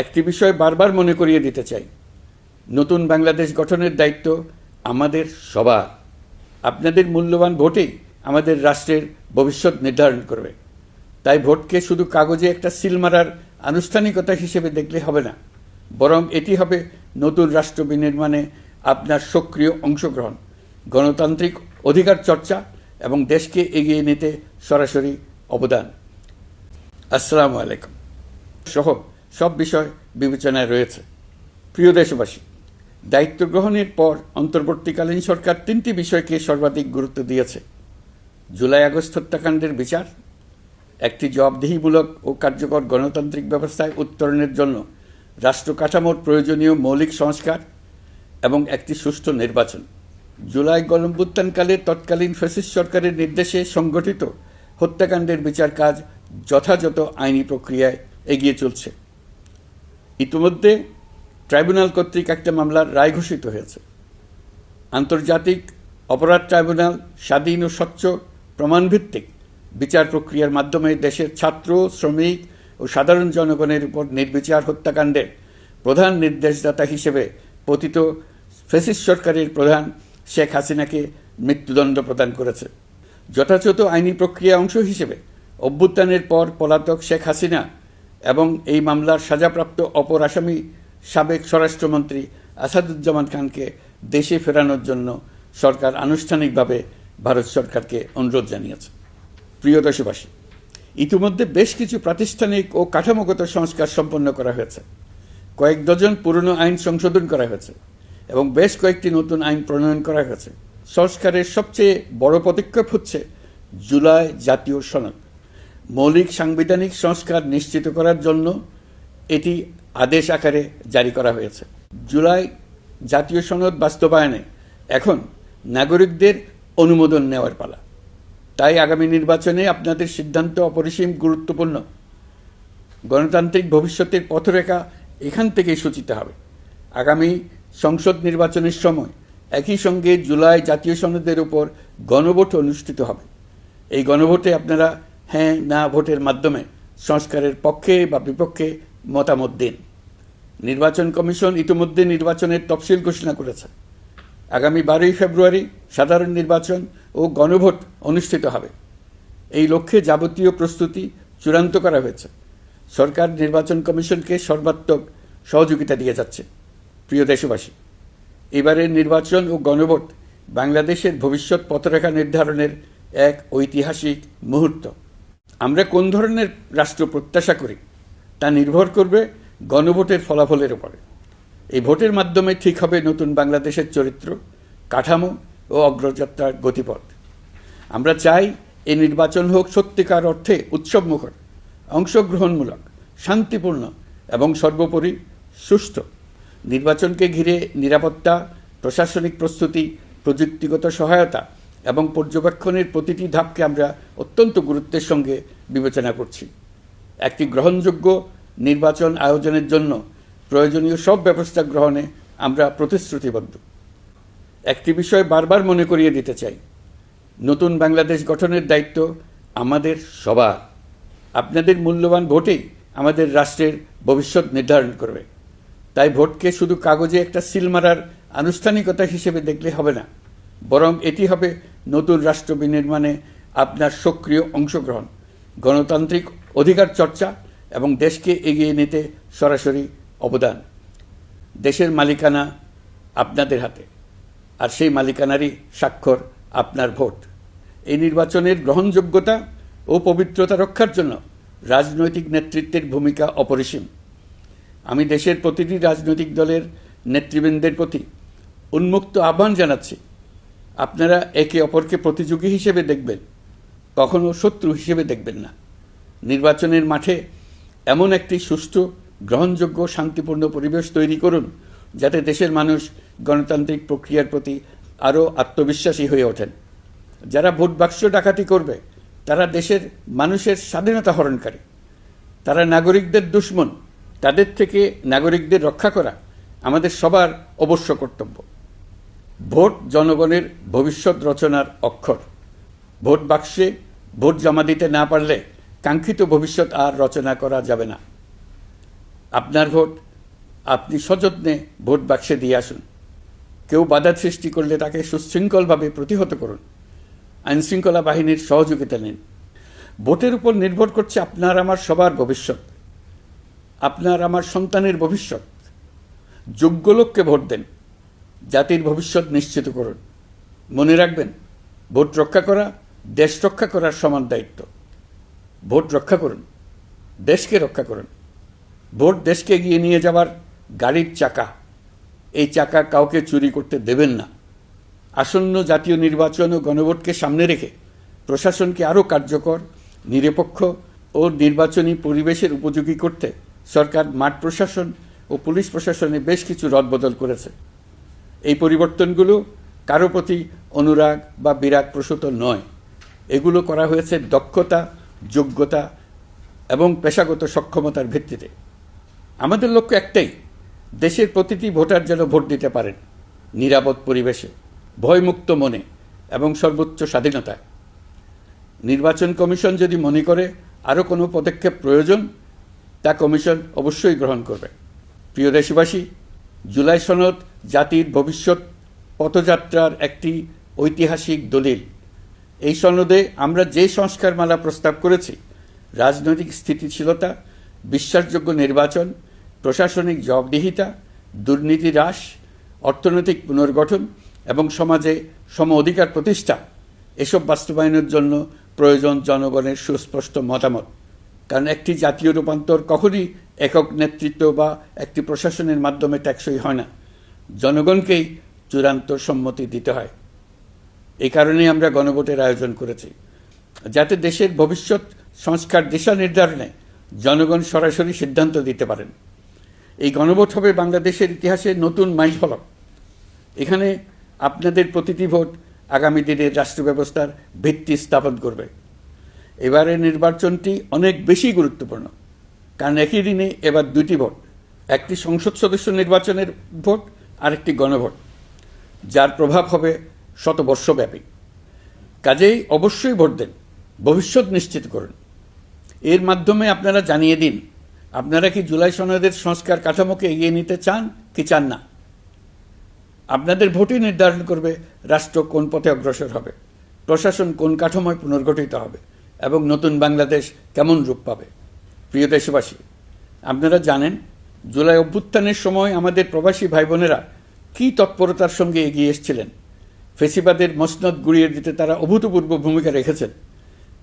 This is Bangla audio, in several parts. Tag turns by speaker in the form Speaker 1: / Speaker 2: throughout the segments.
Speaker 1: একটি বিষয় বারবার মনে করিয়ে দিতে চাই। নতুন বাংলাদেশ গঠনের দায়িত্ব আমাদের সবার। আপনাদের মূল্যবান ভোটেই আমাদের রাষ্ট্রের ভবিষ্যৎ নির্ধারণ করবে। তাই ভোটকে শুধু কাগজে একটা সিল মারার আনুষ্ঠানিকতা হিসেবে দেখলে হবে না, বরং এটি হবে নতুন রাষ্ট্র বিনির্মাণে আপনার সক্রিয় অংশগ্রহণ, গণতান্ত্রিক অধিকার চর্চা এবং দেশকে এগিয়ে নিতে সরাসরি অবদান। আসসালামু আলাইকুম। সহ সব বিষয় বিবেচনায় রয়েছে। প্রিয় দেশবাসী, দায়িত্ব গ্রহণের পর অন্তর্বর্তীকালীন সরকার তিনটি বিষয়কে সর্বাধিক গুরুত্ব দিয়েছে। জুলাই আগস্ট হত্যাকাণ্ডের বিচার, একটি জবাবদিহিমূলক ও কার্যকর গণতান্ত্রিক ব্যবস্থায় উত্তরণের জন্য রাষ্ট্র কাঠামোর প্রয়োজনীয় মৌলিক সংস্কার এবং একটি সুষ্ঠু নির্বাচন। জুলাই গণভ্যুত্থানকালে তৎকালীন ফ্যাসিস্ট সরকারের নির্দেশে সংগঠিত হত্যাকাণ্ডের বিচার কাজ যথাযথ আইনি প্রক্রিয়ায় এগিয়ে চলছে। ইতিমধ্যে ট্রাইব্যুনাল কর্তৃক একটা মামলার রায় ঘোষিত হয়েছে। আন্তর্জাতিক অপরাধ ট্রাইব্যুনাল স্বাধীন ও স্বচ্ছ প্রমাণভিত্তিক বিচার প্রক্রিয়ার মাধ্যমে দেশের ছাত্র, শ্রমিক ও সাধারণ জনগণের উপর নির্বিচার হত্যাকাণ্ডের প্রধান নির্দেশদাতা হিসেবে পতিত ফেসিস সরকারের প্রধান শেখ হাসিনাকে মৃত্যুদণ্ড প্রদান করেছে। যথাযথ আইনি প্রক্রিয়া অংশ হিসেবে অভ্যুত্থানের পর পলাতক শেখ হাসিনা এবং এই মামলার সাজাপ্রাপ্ত অপর আসামি সাবেক স্বরাষ্ট্রমন্ত্রী আসাদুজ্জামান খানকে দেশে ফেরানোর জন্য সরকার আনুষ্ঠানিকভাবে ভারত সরকারকে অনুরোধ জানিয়েছে। প্রিয় দেশবাসী, ইতিমধ্যে বেশ কিছু প্রাতিষ্ঠানিক ও কাঠামোগত সংস্কার সম্পন্ন করা হয়েছে। কয়েক ডজন পুরনো আইন সংশোধন করা হয়েছে এবং বেশ কয়েকটি নতুন আইন প্রণয়ন করা হয়েছে। সংস্কারের সবচেয়ে বড় পদক্ষেপ হচ্ছে জুলাই জাতীয় সনদ। মৌলিক সাংবিধানিক সংস্কার নিশ্চিত করার জন্য এটি আদেশ আকারে জারি করা হয়েছে। জুলাই জাতীয় সনদ বাস্তবায়নে এখন নাগরিকদের অনুমোদন নেওয়ার পালা। তাই আগামী নির্বাচনে আপনাদের সিদ্ধান্ত অপরিসীম গুরুত্বপূর্ণ। গণতান্ত্রিক ভবিষ্যতের পথরেখা এখান থেকেই সূচিত হবে। আগামী সংসদ নির্বাচনের সময় একই সঙ্গে জুলাই জাতীয় সনদের উপর গণভোট অনুষ্ঠিত হবে। এই গণভোটে আপনারা হ্যাঁ না ভোটের মাধ্যমে সংস্কারের পক্ষে বা বিপক্ষে মতামত দিন। নির্বাচন কমিশন ইতিমধ্যে নির্বাচনের তফসিল ঘোষণা করেছে। আগামী বারোই ফেব্রুয়ারি সাধারণ নির্বাচন ও গণভোট অনুষ্ঠিত হবে। এই লক্ষ্যে যাবতীয় প্রস্তুতি চূড়ান্ত করা হয়েছে। সরকার নির্বাচন কমিশনকে সর্বাত্মক সহযোগিতা দিয়ে যাচ্ছে। প্রিয় দেশবাসী, এবারের নির্বাচন ও গণভোট বাংলাদেশের ভবিষ্যৎ পথরেখা নির্ধারণের এক ঐতিহাসিক মুহূর্ত। আমরা কোন ধরনের রাষ্ট্র প্রত্যাশা করি, তা নির্ভর করবে গণভোটের ফলাফলের উপরে। এই ভোটের মাধ্যমে ঠিক হবে নতুন বাংলাদেশের চরিত্র, কাঠামো ও অগ্রযাত্রার গতিপথ। আমরা চাই এই নির্বাচন হোক সত্যিকার অর্থে উৎসবমুখর, অংশগ্রহণমূলক, শান্তিপূর্ণ এবং সর্বোপরি সুস্থ নির্বাচনকে ঘিরে নিরাপত্তা, প্রশাসনিক প্রস্তুতি, প্রযুক্তিগত সহায়তা এবং পর্যবেক্ষণের প্রতিটি ধাপকে আমরা অত্যন্ত গুরুত্বের সঙ্গে বিবেচনা করছি। একটি গ্রহণযোগ্য নির্বাচন আয়োজনের জন্য প্রয়োজনীয় সব ব্যবস্থা গ্রহণে আমরা প্রতিশ্রুতিবদ্ধ। একটি বিষয় বারবার মনে করিয়ে দিতে চাই। নতুন বাংলাদেশ গঠনের দায়িত্ব আমাদের সবার। আপনাদের মূল্যবান ভোটেই আমাদের রাষ্ট্রের ভবিষ্যৎ নির্ধারণ করবে। তাই ভোটকে শুধু কাগজে একটা সিল মারার আনুষ্ঠানিকতা হিসেবে দেখলে হবে না। বরং এটি হবে নতুন রাষ্ট্র বিনির্মাণে আপনার সক্রিয় অংশগ্রহণ, গণতান্ত্রিক অধিকার চর্চা এবং দেশকে এগিয়ে নিতে সরাসরি অবদান। দেশের মালিকানা আপনাদের হাতে, আর সেই মালিকানারই স্বাক্ষর আপনার ভোট। এই নির্বাচনের গ্রহণযোগ্যতা ও পবিত্রতা রক্ষার জন্য রাজনৈতিক নেতৃত্বের ভূমিকা অপরিসীম। আমি দেশের প্রতিটি রাজনৈতিক দলের নেতৃবৃন্দের প্রতি উন্মুক্ত আহ্বান জানাচ্ছি আপনারা একে অপরকে প্রতিযোগী হিসেবে দেখবেন, কখনো শত্রু হিসেবে দেখবেন না। নির্বাচনের মাঠে এমন একটি সুষ্ঠু, গ্রহণযোগ্য, শান্তিপূর্ণ পরিবেশ তৈরি করুন, যাতে দেশের মানুষ গণতান্ত্রিক প্রক্রিয়ার প্রতি আরও আত্মবিশ্বাসী হয়ে ওঠেন। যারা ভোট বাক্স ডাকাতি করবে, তারা দেশের মানুষের স্বাধীনতা হরণকারী। তারা নাগরিকদের দুশ্মন, তাদের থেকে নাগরিকদের রক্ষা করা আমাদের সবার অবশ্য কর্তব্য। ভোট জনগণের ভবিষ্যৎ রচনার অক্ষর। ভোট বাক্সে ভোট জমা দিতে না পারলে কাঙ্ক্ষিত ভবিষ্যৎ আর রচনা করা যাবে না। আপনার ভোট, আপনি সযত্নে ভোট বাক্সে দিয়ে আসুন। কেউ বাধা সৃষ্টি করলে তাকে সুশৃঙ্খলভাবে প্রতিহত করুন। আইনশৃঙ্খলা বাহিনীর সহযোগিতা নিন। ভোটের উপর নির্ভর করছে আপনার আমার সবার ভবিষ্যৎ, আপনার আমার সন্তানের ভবিষ্যৎ। যোগ্য লোককে ভোট দেন। জাতির ভবিষ্যৎ নিশ্চিত করুন। মনে রাখবেন, ভোট রক্ষা করা দেশ রক্ষা করার সমান দায়িত্ব। ভোট রক্ষা করুন, দেশকে রক্ষা করুন। ভোট দেশকে এগিয়ে নিয়ে যাওয়ার গাড়ির চাকা। এই চাকা কাউকে চুরি করতে দেবেন না। আসন্ন জাতীয় নির্বাচন ও গণভোটকে সামনে রেখে প্রশাসনকে আরও কার্যকর, নিরপেক্ষ ও নির্বাচনী পরিবেশের উপযোগী করতে সরকার মাঠ প্রশাসন ও পুলিশ প্রশাসনে বেশ কিছু রদবদল করেছে। এই পরিবর্তনগুলো কারও প্রতি অনুরাগ বা বিরাগ প্রসূত নয়। এগুলো করা হয়েছে দক্ষতা, যোগ্যতা এবং পেশাগত সক্ষমতার ভিত্তিতে। আমাদের লক্ষ্য একটাই, দেশের প্রতিটি ভোটার যেন ভোট দিতে পারেন নিরাপদ পরিবেশে, ভয়মুক্ত মনে এবং সর্বোচ্চ স্বাধীনতায়। নির্বাচন কমিশন যদি মনে করে আরও কোনো পদক্ষেপ প্রয়োজন, তা কমিশন অবশ্যই গ্রহণ করবে। প্রিয় দেশবাসী, জুলাই সনদ জাতির ভবিষ্যৎ পথযাত্রার একটি ঐতিহাসিক দলিল। এই সনদে আমরা যে সংস্কারমালা প্রস্তাব করেছি, রাজনৈতিক স্থিতিশীলতা, বিশ্বাসযোগ্য নির্বাচন, প্রশাসনিক জবাবদিহিতা, দুর্নীতি হ্রাস, অর্থনৈতিক পুনর্গঠন এবং সমাজে সম অধিকার প্রতিষ্ঠা, এসব বাস্তবায়নের জন্য প্রয়োজন জনগণের সুস্পষ্ট মতামত। কারণ একটি জাতীয় রূপান্তর কখনই একক নেতৃত্ব বা একটি প্রশাসনের মাধ্যমে ট্যাক্সই হয় না। জনগণকেই চূড়ান্ত সম্মতি দিতে হয়। এই কারণেই আমরা গণভোটের আয়োজন করেছি। যাতে দেশের ভবিষ্যৎ সংস্কার দিশা নির্ধারণে জনগণ সরাসরি সিদ্ধান্ত দিতে পারেন। এই গণভোট হবে বাংলাদেশের ইতিহাসে নতুন মাইল ফলক এখানে আপনাদের প্রতিটি ভোট আগামী দিনের রাষ্ট্র ব্যবস্থার ভিত্তি স্থাপন করবে। এবারের নির্বাচনটি অনেক বেশি গুরুত্বপূর্ণ, কারণ একই দিনে এবার দুটি ভোট। একটি সংসদ সদস্য নির্বাচনের ভোট আরেকটি গণভোট, যার প্রভাব হবে শতবর্ষব্যাপী। কাজেই অবশ্যই ভোট দেন, ভবিষ্যৎ নিশ্চিত করুন। এর মাধ্যমে আপনারা জানিয়ে দিন, আপনারা কি জুলাই সনদের সংস্কার কাঠামোকে এগিয়ে নিতে চান, কি চান না? আপনাদের ভোটই নির্ধারণ করবে রাষ্ট্র কোন পথে অগ্রসর হবে, প্রশাসন কোন কাঠামোয় পুনর্গঠিত হবে, এবং নতুন বাংলাদেশ কেমন রূপ পাবে। প্রিয় দেশবাসী, আপনারা জানেন, জুলাই অভ্যুত্থানের সময় আমাদের প্রবাসী ভাই বোনেরা কী তৎপরতার সঙ্গে এগিয়ে এসেছিলেন? ফেসিবাদের মসনদ গুড়িয়ে দিতে তারা অভূতপূর্ব ভূমিকা রেখেছেন।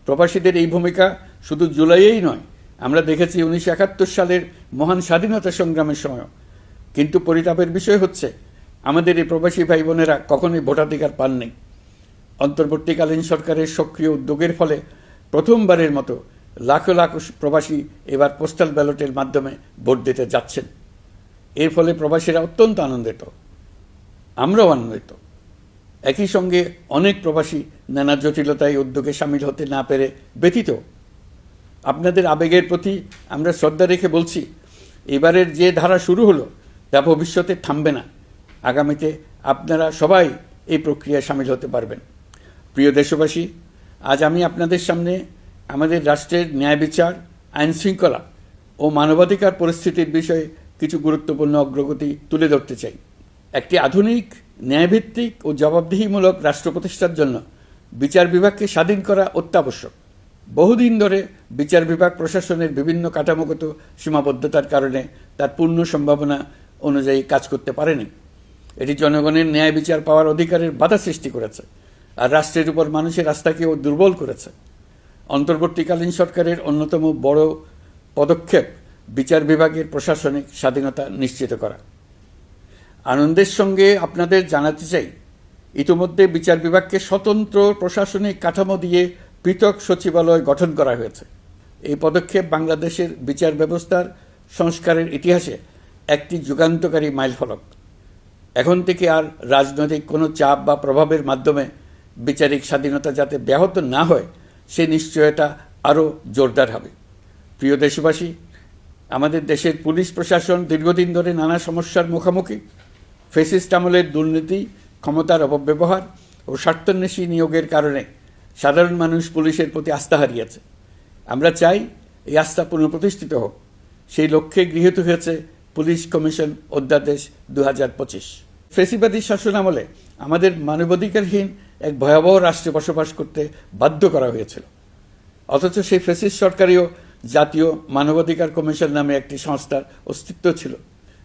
Speaker 1: প্রবাসীদের এই ভূমিকা শুধু জুলাইয়েই নয়, আমরা দেখেছি উনিশশো একাত্তর সালের মহান স্বাধীনতা সংগ্রামের সময় কিন্তু পরিতাপের বিষয় হচ্ছে, আমাদের এই প্রবাসী ভাই বোনেরা কখনোই ভোটাধিকার পাননি। অন্তর্বর্তীকালীন সরকারের সক্রিয় উদ্যোগের ফলে প্রথমবারের মতো লাখো লাখ প্রবাসী এবার পোস্টাল ব্যালটের মাধ্যমে ভোট দিতে যাচ্ছেন। এর ফলে প্রবাসীরা অত্যন্ত আনন্দিত। আমরাও আনন্দিত। একই সঙ্গে অনেক প্রবাসী নানা জটিলতায় উদ্যোগে সামিল হতে না পেরে ব্যথিত। আপনাদের আবেগের প্রতি আমরা শ্রদ্ধা রেখে বলছি, এবারের যে ধারা শুরু হলো তা ভবিষ্যতে থামবে না। আগামীতে আপনারা সবাই এই প্রক্রিয়ায় সামিল হতে পারবেন। প্রিয় দেশবাসী, আজ আমি আপনাদের সামনে আমাদের রাষ্ট্রের ন্যায় বিচার, আইন শৃঙ্খলা ও মানবাধিকার পরিস্থিতির বিষয়ে কিছু গুরুত্বপূর্ণ অগ্রগতি তুলে ধরতে চাই। একটি আধুনিক, ন্যায়ভিত্তিক ও জবাবদিহিমূলক রাষ্ট্র প্রতিষ্ঠার জন্য বিচার বিভাগকে স্বাধীন করা অত্যাবশ্যক। বহুদিন ধরে বিচার বিভাগ প্রশাসনের বিভিন্ন কাঠামোগত সীমাবদ্ধতার কারণে তার পূর্ণ সম্ভাবনা অনুযায়ী কাজ করতে পারেনি। এটি জনগণের ন্যায় বিচার পাওয়ার অধিকারের বাধা সৃষ্টি করেছে আর রাষ্ট্রের উপর মানুষের আস্থাকেও দুর্বল করেছে। অন্তর্বর্তীকালীন সরকারের অন্যতম বড় পদক্ষেপ বিচার বিভাগের প্রশাসনিক স্বাধীনতা নিশ্চিত করা। আনন্দের সঙ্গে আপনাদের জানাতে চাই। ইতিমধ্যে বিচার বিভাগকে স্বতন্ত্র প্রশাসনিক কাঠামো দিয়ে পৃথক সচিবালয় গঠন করা হয়েছে। এই পদক্ষেপ বাংলাদেশের বিচার ব্যবস্থার সংস্কারের ইতিহাসে একটি যুগান্তকারী মাইলফলক। এখন থেকে আর রাজনৈতিক কোনো চাপ বা প্রভাবের মাধ্যমে বিচারিক স্বাধীনতা যাতে ব্যাহত না হয়, সে নিশ্চয়তা আরও জোরদার হবে। প্রিয় দেশবাসী, আমাদের দেশের পুলিশ প্রশাসন দীর্ঘদিন ধরে নানা সমস্যার মুখোমুখি। ফেসিস্ট আমলের দুর্নীতি, ক্ষমতার অপব্যবহার ও স্বার্থন্বেষী নিয়োগের কারণে সাধারণ মানুষ পুলিশের প্রতি আস্থা হারিয়েছে। আমরা চাই এই আস্থা পুনঃপ্রতিষ্ঠিত হোক। সেই লক্ষ্যে গৃহীত হয়েছে পুলিশ কমিশন অধ্যাদেশ দু হাজার পঁচিশ। ফেসিবাদী শাসন আমলে আমাদের মানবাধিকারহীন এক ভয়াবহ রাষ্ট্রে বসবাস করতে বাধ্য করা হয়েছিল। অথচ সেই ফেসিস সরকারিও জাতীয় মানবাধিকার কমিশন নামে একটি সংস্থার অস্তিত্ব ছিল।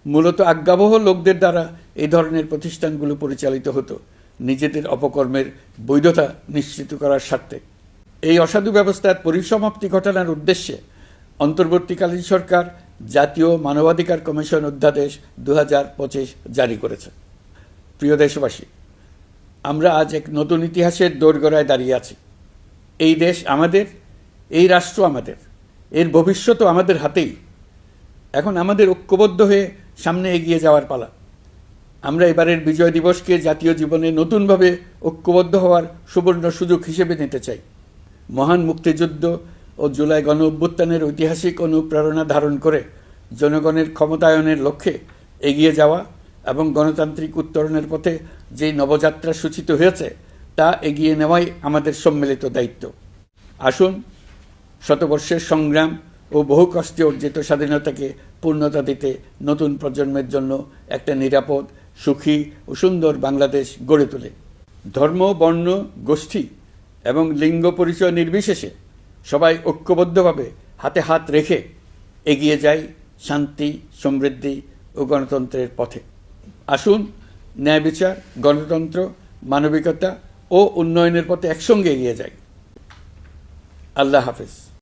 Speaker 1: মূলত আজ্ঞাবহ লোকদের দ্বারা এই ধরনের প্রতিষ্ঠানগুলো পরিচালিত হতো। নিজেদের অপকর্মের বৈধতা নিশ্চিত করার স্বার্থে। এই অসাধু ব্যবস্থার পরিসমাপ্তি ঘটানোর উদ্দেশ্যে অন্তর্বর্তীকালীন সরকার জাতীয় মানবাধিকার কমিশন অধ্যাদেশ দু হাজার পঁচিশ জারি করেছে। প্রিয় দেশবাসী, আমরা আজ এক নতুন ইতিহাসের দোরগড়ায় দাঁড়িয়ে আছি। এই দেশ আমাদের, এই রাষ্ট্র আমাদের, এর ভবিষ্যৎও আমাদের হাতেই। এখন আমাদের ঐক্যবদ্ধ হয়ে সামনে এগিয়ে যাওয়ার পালা। আমরা এবারের বিজয় দিবসকে জাতীয় জীবনে নতুনভাবে ঐক্যবদ্ধ হওয়ার সুবর্ণ সুযোগ হিসেবে নিতে চাই। মহান মুক্তিযুদ্ধ ও জুলাই গণ অভ্যুত্থানের ঐতিহাসিক অনুপ্রেরণা ধারণ করে জনগণের ক্ষমতায়নের লক্ষ্যে এগিয়ে যাওয়া এবং গণতান্ত্রিক উত্তরণের পথে যেই নবযাত্রা সূচিত হয়েছে, তা এগিয়ে নেওয়াই আমাদের সম্মিলিত দায়িত্ব। আসুন, শতবর্ষের সংগ্রাম ও বহু কষ্টে অর্জিত স্বাধীনতাকে পূর্ণতা দিতে নতুন প্রজন্মের জন্য একটা নিরাপদ, সুখী ও সুন্দর বাংলাদেশ গড়ে তোলে। ধর্ম, বর্ণ, গোষ্ঠী এবং লিঙ্গ পরিচয় নির্বিশেষে সবাই ঐক্যবদ্ধভাবে হাতে হাত রেখে এগিয়ে যাই শান্তি, সমৃদ্ধি ও গণতন্ত্রের পথে। আসুন, ন্যায় বিচার, গণতন্ত্র, মানবিকতা ও উন্নয়নের পথে একসঙ্গে এগিয়ে যাই। আল্লাহ হাফিজ।